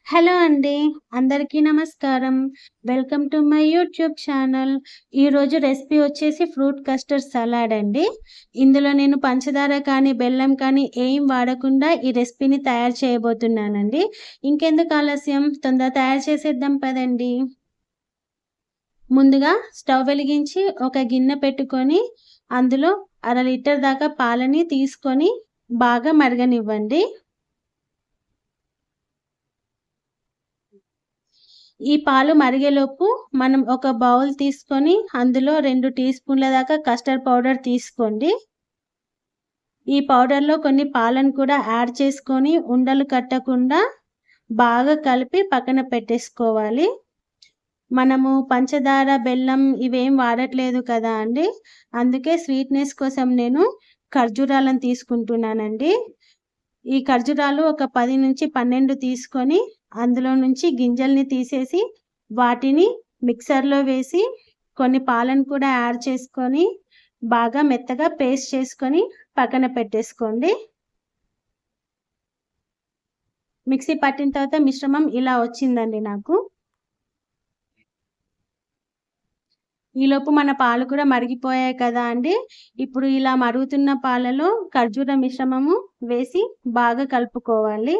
Hello అండి అందరికీ నమస్కారం. Welcome to my YouTube channel. ఈరోజు రెసిపీ వచ్చేసి ఫ్రూట్ కస్టర్డ్ సలాడ్ అండి. ఇందులో నేను పంచదార కానీ బెల్లం కానీ ఏం వాడకుండా ఈ రెసిపీని తయారు చేయబోతున్నానండి. ఇంకెందుకు ఆలస్యం? తొందర తయారు చేసేద్దాం పదండి. ముందుగా స్టవ్ వెలిగించి ఒక గిన్నె పెట్టుకొని అందులో అర లీటర్ దాకా పాలని తీసుకొని బాగా మరగనివ్వండి. ఈ పాలు మరిగేలోపు మనం ఒక బౌల్ తీసుకొని అందులో రెండు టీ స్పూన్ల దాకా కస్టర్డ్ పౌడర్ తీసుకోండి. ఈ పౌడర్లో కొన్ని పాలను కూడా యాడ్ చేసుకొని ఉండలు కట్టకుండా బాగా కలిపి పక్కన పెట్టేసుకోవాలి. మనము పంచదార బెల్లం ఇవేం వాడట్లేదు కదా అండి. అందుకే స్వీట్నెస్ కోసం నేను ఖర్జూరాలను తీసుకుంటున్నానండి. ఈ ఖర్జూరాలు ఒక పది నుంచి పన్నెండు తీసుకొని అందులో నుంచి గింజల్ని తీసేసి వాటిని మిక్సర్లో వేసి కొన్ని పాలను కూడా యాడ్ చేసుకొని బాగా మెత్తగా పేస్ట్ చేసుకొని పక్కన పెట్టేసుకోండి. మిక్సీ పట్టిన తర్వాత మిశ్రమం ఇలా వచ్చిందండి నాకు. ఈలోపు మన పాలు కూడా మరిగిపోయాయి కదా అండి. ఇప్పుడు ఇలా మరుగుతున్న పాలలో ఖర్జూర మిశ్రమము వేసి బాగా కలుపుకోవాలి.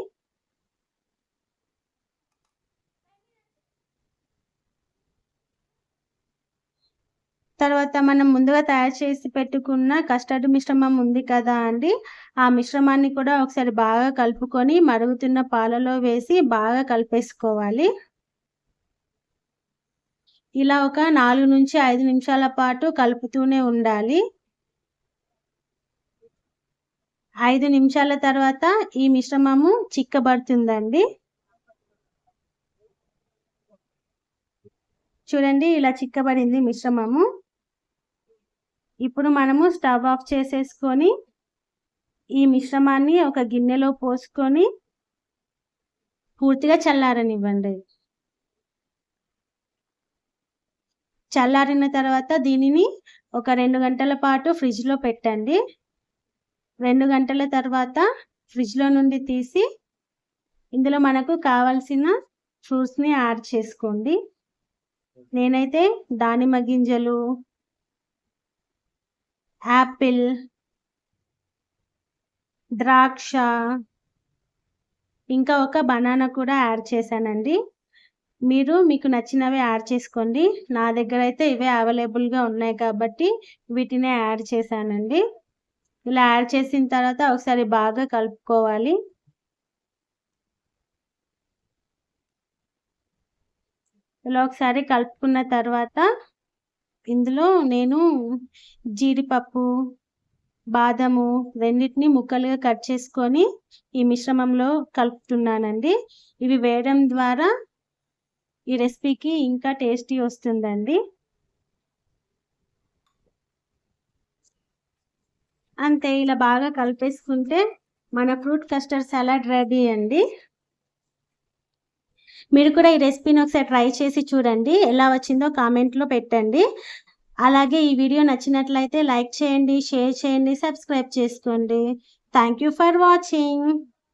తర్వాత మనం ముందుగా తయారు చేసి పెట్టుకున్న కస్టర్డ్ మిశ్రమం ఉంది కదా అండి. ఆ మిశ్రమాన్ని కూడా ఒకసారి బాగా కలుపుకొని మరుగుతున్న పాలలో వేసి బాగా కలిపేసుకోవాలి. ఇలా ఒక నాలుగు నుంచి ఐదు నిమిషాల పాటు కలుపుతూనే ఉండాలి. ఐదు నిమిషాల తర్వాత ఈ మిశ్రమము చిక్కబడుతుందండి. చూడండి ఇలా చిక్కబడింది మిశ్రమము. ఇప్పుడు మనము స్టవ్ ఆఫ్ చేసేసుకొని ఈ మిశ్రమాన్ని ఒక గిన్నెలో పోసుకొని పూర్తిగా చల్లారనివ్వండి. చల్లారిన తర్వాత దీనిని ఒక రెండు గంటల పాటు ఫ్రిడ్జ్లో పెట్టండి. రెండు గంటల తర్వాత ఫ్రిడ్జ్లో నుండి తీసి ఇందులో మనకు కావాల్సిన ఫ్రూట్స్ని యాడ్ చేసుకోండి. నేనైతే దానిమ్మ గింజలు యాపిల్ ద్రాక్ష ఇంకా ఒక బనానా కూడా యాడ్ చేశానండి. మీరు మీకు నచ్చినవి యాడ్ చేసుకోండి. నా దగ్గర అయితే ఇవే అవైలబుల్గా ఉన్నాయి కాబట్టి వీటినే యాడ్ చేశానండి. ఇలా యాడ్ చేసిన తర్వాత ఒకసారి బాగా కలుపుకోవాలి. ఇలా ఒకసారి కలుపుకున్న తర్వాత ఇందులో నేను జీడిపప్పు బాదము రెండింటిని ముక్కలుగా కట్ చేసుకొని ఈ మిశ్రమంలో కలుపుతున్నానండి. ఇవి వేయడం ద్వారా ఈ రెసిపీకి ఇంకా టేస్టీ వస్తుందండి. అంతే ఇలా బాగా కలిపేసుకుంటే మన ఫ్రూట్ కస్టర్డ్ సలాడ్ రెడీ అండి. మీరు కూడా ఈ రెసిపీని ఒకసారి ట్రై చేసి చూడండి. ఎలా వచ్చిందో కామెంట్లో పెట్టండి. అలాగే ఈ వీడియో నచ్చినట్లయితే లైక్ చేయండి షేర్ చేయండి సబ్స్క్రైబ్ చేసుకోండి. Thank you for watching.